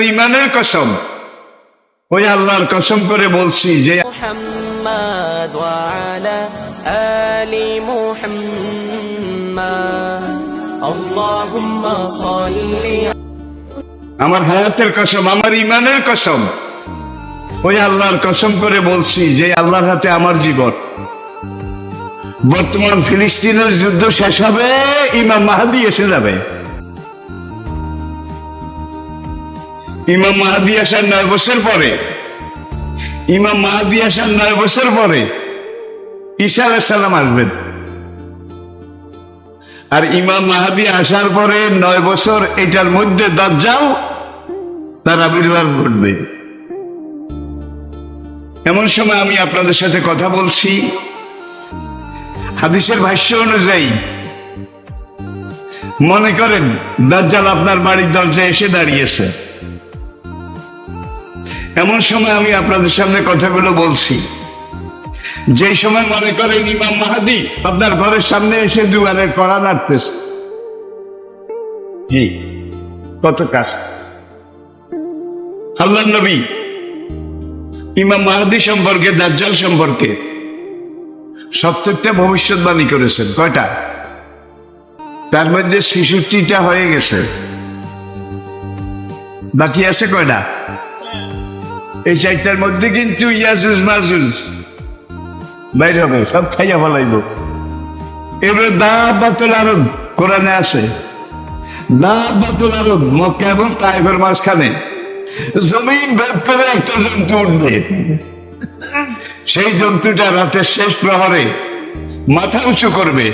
আপনার ইমানের কসম ওই আল্লাহর কসম করে বলছি যে আমার হায়াতের কসম আমার ইমানের কসম ওই আল্লাহর কসম করে বলছি যে আল্লাহর হাতে আমার জীবন। বর্তমান ফিলিস্তিনের যুদ্ধ শেষ হবে ইমাম মাহাদি এসে যাবে। ইমাম মাহাদি আসার নয় বছর পরে। ইমাম মাহাদি আসার নয় বছর পরে ঈসা আলাইসাল্লাম আসবেন। আর ইমাম মাহাদি আসার পরে নয় বছর এটার মধ্যে দাজ্জাল তার আবির্ভাব ঘটবে। এমন সময় আমি আপনাদের সাথে কথা বলছি। হাদিসের ভাষ্য অনুযায়ী মনে করেন দাজ্জাল আপনার বাড়ির দরজায় এসে দাঁড়িয়েছে। এমন সময় আমি আপনাদের সামনে কথাগুলো বলছি। যে সময় মনে করেন ইমাম মাহাদি আপনার ঘরের সামনে এসে দুয়ারে কড়া নাড়তেছে। কত কাজ। আল্লাহ নবী ইমাম মাহাদি সম্পর্কে, দাজ্জাল সম্পর্কে সত্তরটা ভবিষ্যৎবাণী করেছেন। কয়টা? তার মধ্যে ছেষট্টিটা হয়ে গেছে। বাকি আছে কয়টা? এই চারটার মধ্যে কিন্তু ইয়াজুজ, মাজুজ। বাইরে হবে, সব খাইয়া ফেলাইব। এবার দা বাতুল আরব কোরআনে আছে। দা বাতুল আরব মক্কা এবং তাইফের মাঝখানে। জমিন ভেদ করে একটা জন্তু উঠবে। সেই জন্তুটা রাতের শেষ প্রহরে মাথা উঁচু করবে।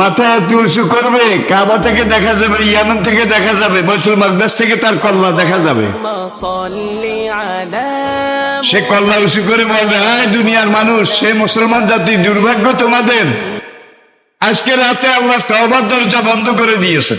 মাথায় উঁচু করবে, কাবা থেকে দেখা যাবে, ইয়ামান থেকে দেখা যাবে বৈতুল মাকদাস থেকে তার কল্লা দেখা যাবে। সে কল্লা উঁচু করে বলবে হ্যাঁ দুনিয়ার মানুষ, সে মুসলমান জাতির দুর্ভাগ্য তোমাদের। আজকে রাতে আল্লাহ তবার দরজা বন্ধ করে দিয়েছে।